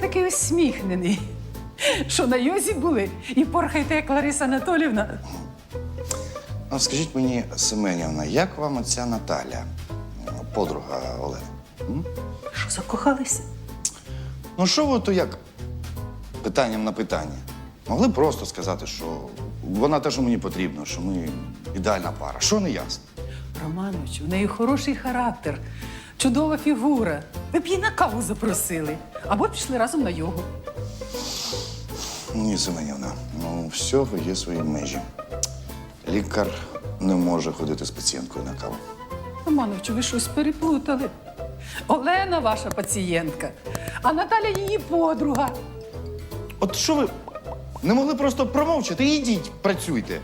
такий усміхнений, що на йозі були і порхаєте, як Лариса Анатолівна. А скажіть мені, Семенівна, як вам оця Наталя, подруга Олени? Що закохалися? Ну що ви то як питанням на питання? Могли б просто сказати, що вона те, що мені потрібно, що ми ідеальна пара. Що не ясно? Романович, у неї хороший характер, чудова фігура. Ви б її на каву запросили або пішли разом на йогу. Ні, Семенівна, ну у всього є свої межі. Лікар не може ходити з пацієнткою на каву. Романовичу, ви щось переплутали. Олена ваша пацієнтка, а Наталя її подруга. От що ви не могли просто промовчати? Ідіть, працюйте.